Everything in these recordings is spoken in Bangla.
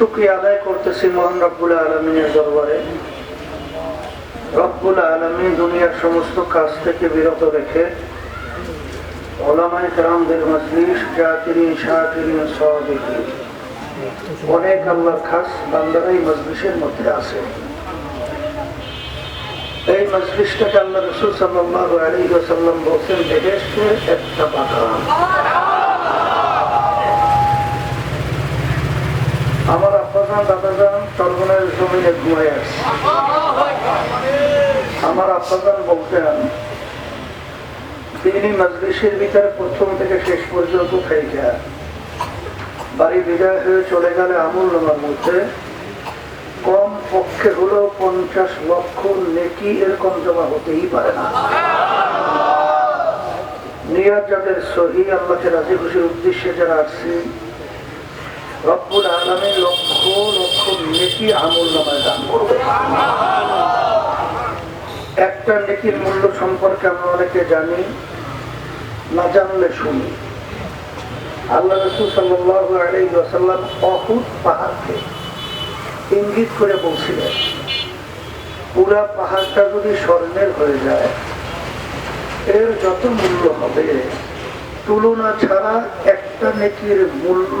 শুক্রিয়া আদায় করতেছি মহান রব্বুল আলমিনের দরবারে। রব্বুল আলমী দুনিয়ার সমস্ত কাজ থেকে বিরত রেখে মজলিস অনেক আল্লাহর খাস মজলিসের মধ্যে আছে। এই আল্লাহ রসুল সাল্লাম একটা বাগান। আমার আব্বাজান দাদাজান চরমনের জমিনে ঘুমাই আসছে আমার আব্বাজান বলতেন তিনি মজলিসের ভিতরে প্রথম থেকে শেষ পর্যন্ত থেকে বাড়ি বিদায় হয়ে চলে গেলে আমুল নামার মধ্যে কম পক্ষে হলেও পঞ্চাশ লক্ষ নেকি এরকম জমা হতেই পারে না। নিয়াজ যাদের সহি, আল্লাহকে রাজি খুশির উদ্দেশ্যে যারা আসছে রব্বুল আলমী লক্ষ লক্ষ নেকি আমল নামায় দান করবে। একটা নেকির মূল্য সম্পর্কে আমরা অনেকে জানি, না জানলে শুনি। আল্লাহ রসুল সাল্লাহ আলী অহুদ পাহাড়কে ইঙ্গিত করে বলছিলেন, পুরা পাহাড়টা যদি স্বর্ণের হয়ে যায়, এর যত মূল্য হবে, তুলনা ছাড়া একটা নেকির মূল্য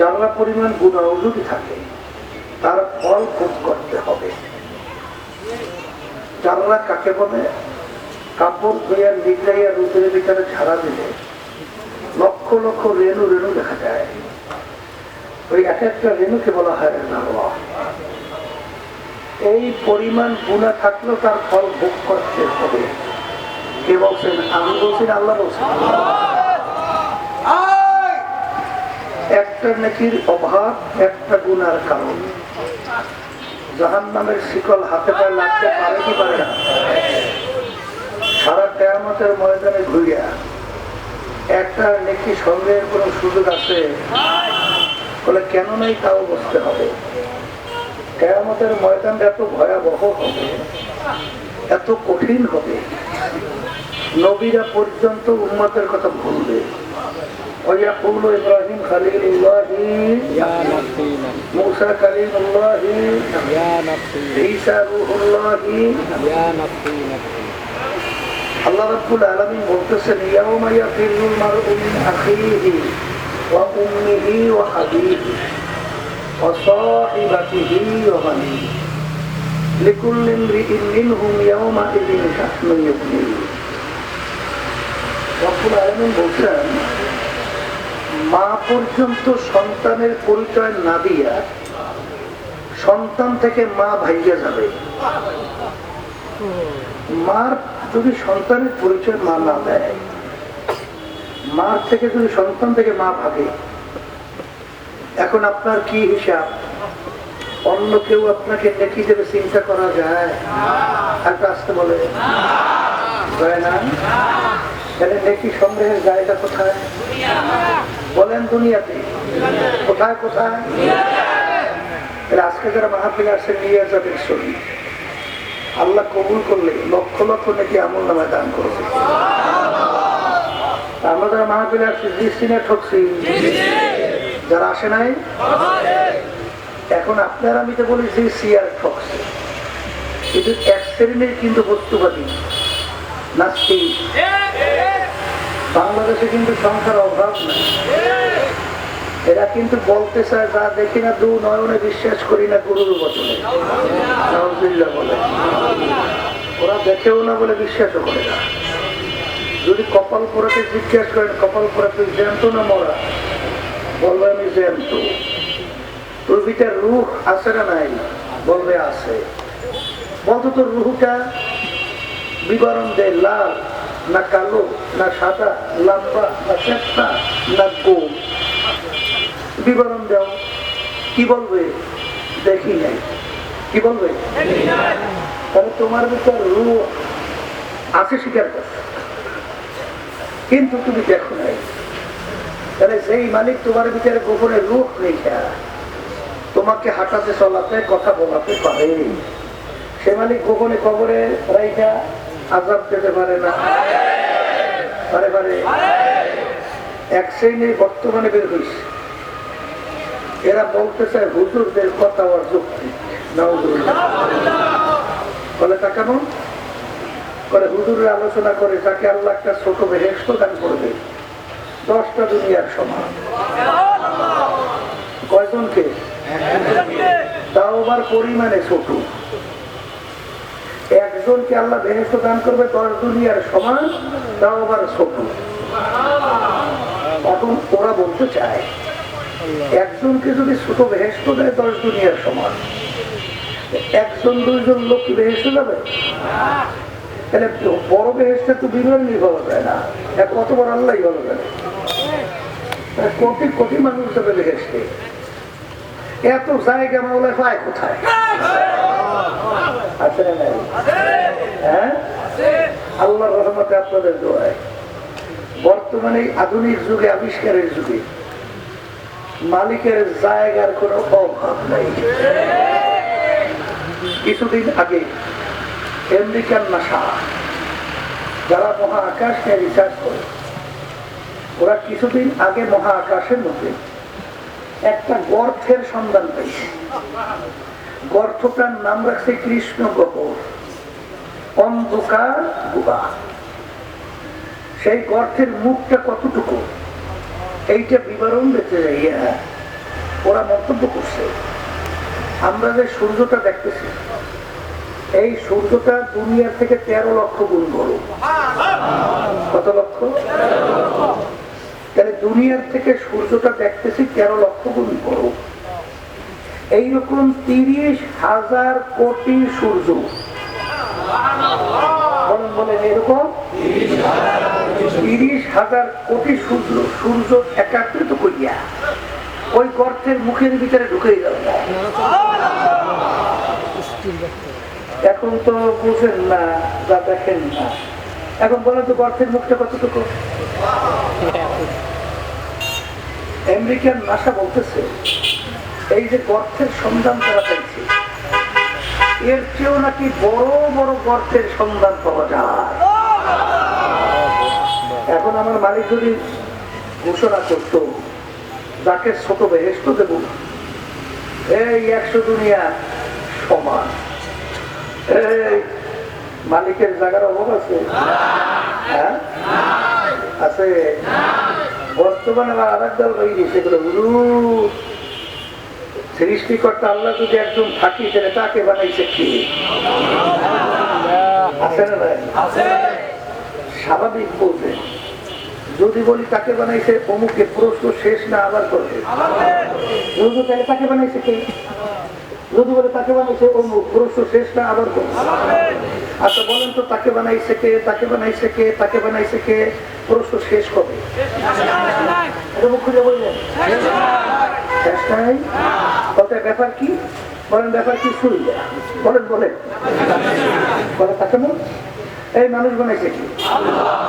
যারা পরিমাণ গুণাও যদি থাকে। তার ফল ভোগ করতে হবে। জানলা কাকে বলে? কাপড় ধুইয়া নিগড়াইয়া রোদের ভিতরে ছাড়া দিলে লক্ষ লক্ষ রেণু রেণু দেখা যায়। ওই এক একটা রেণুকে বলা হয় নারওয়া এই পরিমাণ গুণা থাকলেও তার ফল ভোগ করতে হবে। কে বলছেন? আমি বলছি আল্লাহ বলছেন। একটা নেকির অভাব একটা গুনার কারণ। জাহান নামের শিকল হাতে পায়ে লাগতে পারে কি পারে না? সারা কেয়ামতের ময়দানে ঘুরিয়া একটা নেকি সঙ্গের কোন সুযোগ আছে? বলে, কেন নেই তাও বসতে হবে। কেয়ামতের ময়দানটা এত ভয়াবহ হবে, এত কঠিন হবে। নবীরা পর্যন্ত উন্মতের কথা ভুলবে। ويقول إبراهيم خليل الله يا نفسي نفسي موسى كليم الله يا نفسي عيسى روح الله يا نفسي نفسي আল্লাহ রাব্বুল আলামিন বলতেছেন ইয়াউমা ইয়াফিরুল মারউ মিন আখিহি ওয়া উম্মিহি ওয়া হাবিহি ওয়া সাহিবাতিহি ওয়া বানিহি লিকুল্লি ইমরিইন মিনহুম ইয়াউমা ইযিন শাহনুন ইউগনিহি রব্বুল আলামিন বলছেন মা পর্যন্ত সন্তানের পরিচয় না দিয়া সন্তান থেকে মা ভাইয়া যাবে। মার যদি সন্তানের পরিচয় মা না দেয়, মার থেকে যদি সন্তান থেকে মা ভাগে, এখন আপনার কি হিসাব? অন্য কেউ আপনাকে নেকি দেবে, চিন্তা করা যায়? একটা আসতে বলে। তাহলে নেকি সংগ্রহের জায়গা কোথায়? বলেন দুনিয়াতে। কোথায় কোথায়? আজকে যারা মাহাপিলে আসে নিয়ে যাবেন শরীর। আল্লাহ কবুল করলে লক্ষ লক্ষ নাকি আমল নামায় দান করবে আমরা যারা মাহফিলে আসছি দৃষ্টি না ঠকছি। যারা আসে নাই, এখন আপনার আমি তো বলেছি, সিয়ার ঠকছে। কিন্তু এক শ্রেণির কিন্তু বস্তুবাদী, নাস্তিক। বাংলাদেশে কিন্তু সংখ্যার অভাব নাই। এরা কিন্তু বলতে চায়, যা দেখি না দু নয়নে বিশ্বাস করি না গুরুর বচনে। বলে। ওরা দেখেও না বলে বিশ্বাসও করে না। যদি কপাল পোড়াকে জিজ্ঞাসা করেন, কপাল পোড়া তুই জ্যান্ত না মরা? বলবে, আমি জ্যান্ত। তোর রুহ আছে না নাই? বলবে, আছে। বলতো তোর রুহটা বিবরণ দেয়, লাল। না কালো, না সাদা লাম্বা, না চেষ্টা না গোল। বিবরণ দাও। কি বলবে? দেখি নাই। কি বলবে? তাহলে তোমার ভিতর রূপ আছে স্বীকার করছে কিন্তু তুমি দেখো নাই। তাহলে সেই মালিক তোমার ভিতরে গোপনে রূপ রেখা, তোমাকে হাঁটাতে চলাতে, কথা বলাতে পারে। সে মালিক গোপনে কবরে রেখা আজাব পেতে পারে না। এক শ্রেণির বর্তমানে বের হইছে। এরা বলতে চায়, হুজুরদের কথা আর যুক্তি। বলে, তা কেমন? করে হুজুরের আলোচনা করে তাকে আল্লাহ একটা ছোট বেহেস্ত দান করবে। দশটা দুনিয়ার সমান। কয়জনকে? তাও আবার পরিমাণে ছোট। একজনকে আল্লাহ বেহেস্ত দান করবে দশ দুনিয়ার সমান, তাও আবার ছোট এখন ওরা বলতে চায়, একজনকে যদি ছোট বেহেস্ত দেয়, দশ দুনিয়ার সমান। একজন, দুইজন লোক কি বেহেস্ত যাবে? তাহলে বড় বেহেস্তে তো বিরোধী ভালো যায় না। এক কত বড় আল্লাহ ভালো যায়। কোটি কোটি মানুষ যাবে বেহেস্তে এত জায়গা মাওলা পায় কোথায়? আছে না? হ্যাঁ? আল্লাহর রহমতে আপনাদের দোয়ায়। বর্তমানে আধুনিক যুগে, আবিষ্কারের যুগে মালিকের জায়গার কোনো অভাব নাই। কিছুদিন আগে আমেরিকান নাসা, যারা মহাকাশ নিয়ে রিসার্চ করে, ওরা কিছুদিন আগে মহাকাশের মধ্যে একটা গর্থের সন্ধান পেয়েছে গর্থটার নাম রাখছে কৃষ্ণ গহর অন্ধকার গুহা। সেই গর্থের মুখটা কতটুকু? এইটা বিবরণ দিতে যাইয়া ওরা মন্তব্য করছে। আমরা যে সূর্যটা দেখতেছি, এই সূর্যটা দুনিয়ার থেকে তেরো লক্ষ গুণ বড়। কত লক্ষ? তাহলে দুনিয়ার থেকে সূর্যটা দেখতেছি তেরো লক্ষ গুণ বড়। এইরকম তিরিশ হাজার কোটি সূর্য। এরকম তিরিশ হাজার কোটি সূর্য সূর্য করিয়া ওই মুখের ভিতরে গেল এখন তো বুঝেন না, যা দেখেন না। এখন বলেন তো গর্তের মুখটা কতটুকু? আমেরিকান নাসা বলতেছে এই যে গর্তের সন্ধান করা পাইছে এর চেয়েও নাকি বড় বড় গর্তের সন্ধান পাওয়া যায়। এখন আমার মালিক যদি ঘোষণা করত যাকে ছোট বেহেস্ত দেব এই একশো দুনিয়া সমান। এই মালিকের জায়গার অভাব আছে? হ্যাঁ? আছে। বর্তমানে আবার আর এক দল হয়ে গেছে হুজুর, সৃষ্টিকর্তা আল্লাহ যদি একজন থাকি তাহলে তাকে বানাইছে কি? আছে না ভাই স্বাভাবিক বলবে যদি বলি তাকে বানাইছে অমুকে প্রশ্ন শেষ না আবার করবে। যদি তাহলে তাকে বানাইছে কে? যদি বলে তাকে বানাইছে অমুক প্রশ্ন শেষ না আবার করবে। আচ্ছা বলেন তো তাকে বানাইছে কে তাকে বানাইছে কে তাকে বানাইছে কে প্রশ্ন শেষ কবে? এটা মুখ খুঁজে বললেন। শেষ নাই। বলতে ব্যাপার কি? বলেন ব্যাপার কি শুরু? বলেন বলেন। বলে তাকে এই মানুষ বানাইছে কি?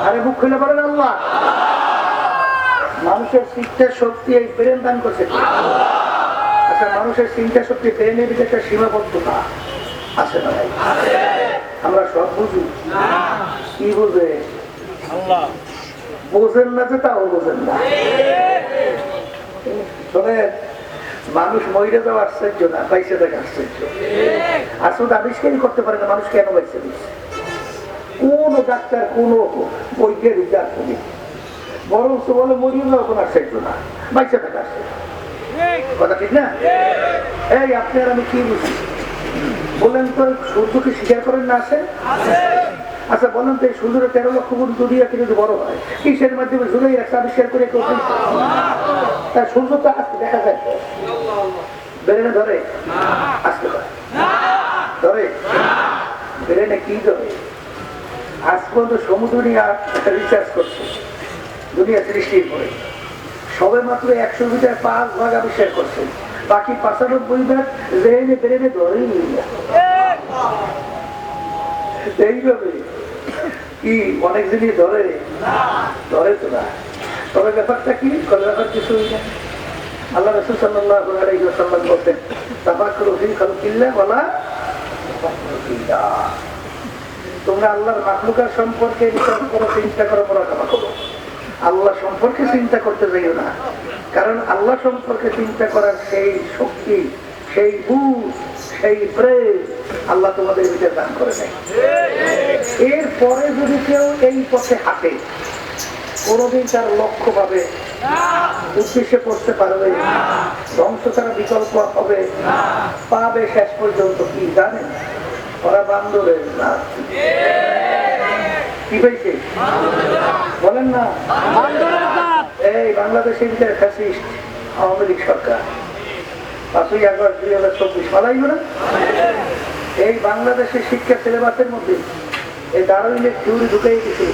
আরে মুখ খুলে বলেন আল্লাহ। মানুষের চিন্তা শক্তি এই ব্রেন দান করছে? আচ্ছা মানুষের চিন্তা শক্তি ব্রেনের ভিতরে একটা সীমাবদ্ধতা আছে না ভাই আমরা সব বুঝি। কি বুঝে বোঝেন না যে তাও বোঝেন না। শোনেন মানুষ মহিলা যাওয়া আশ্চর্য না পাইছে দেখা আশ্চর্য। আসলে আবিষ্কারই করতে পারে না মানুষ কেন দিচ্ছে কোন ডাক্তার কোন বৈজ্ঞানিক ডাক্তার নেই। বরং তো বলে মরিয়ে যাওয়া কোনো আশ্চর্য না বাইসে থাকা আশ্চর্য। কথা ঠিক না? এই আপনার আমি কি বুঝি? বললেন তো সূর্যকে স্বীকার করেন না আছে। আচ্ছা বলেন তো এই সূর্যের তেরো লক্ষ গুণ দুনিয়াতে যদি বড় হয়। কিসের মাধ্যমে? ঝুলেই একটা আবিষ্কার করে কেউ? তার সূর্য তো আজকে দেখা যায়। বেরেনে ধরে। আজকে ধরে। বেরেনে কি ধরে? আজ পর্যন্ত সমুদ্র নিয়ে রিসার্চ করছে। দুনিয়া সৃষ্টির পরে সবে মাত্র একশো মিটার পাঁচ ভাগ আবিষ্কার করছে। বাকি পাঁচানব্বই ভাগ জেনে বেড়ে ধরেই এইভাবে কি, অনেক জিনিস ধরে। ধরে তো না। তবে ব্যাপারটা কি? ব্যাপার কিছু আল্লাহ রসুল সাল্লাহ বলতেন তাফাকুর ফিল খালকিল্লাহ বলা তোমরা আল্লাহর মাখলুকার সম্পর্কে বিচার করো, চিন্তা করো করো। আল্লাহ সম্পর্কে চিন্তা করতে যাইও না। কারণ আল্লাহ সম্পর্কে চিন্তা করার সেই শক্তি, সেই বুঝ, সেই প্রেম আল্লাহ তোমাদের ভিতরে দান করে নেয় এরপরে যদি কেউ এই পথে হাঁটে কোনোদিন তার লক্ষ্য পাবে উদ্দেশ্যে পড়তে পারবে ধ্বংস ছাড়া বিকল্প হবে পাবে শেষ পর্যন্ত কি জানেন? ওরা বান্দরের না কি? বলেন না। এই বাংলাদেশের ভিতরে ফ্যাসিস্ট আওয়ামী লীগ সরকার। পাঁচই আগস্ট দুই হাজার চব্বিশ মালাইব না এই বাংলাদেশের শিক্ষা সিলেবাসের মধ্যে এই দারুণের থিওরি ঢুকেই কিছু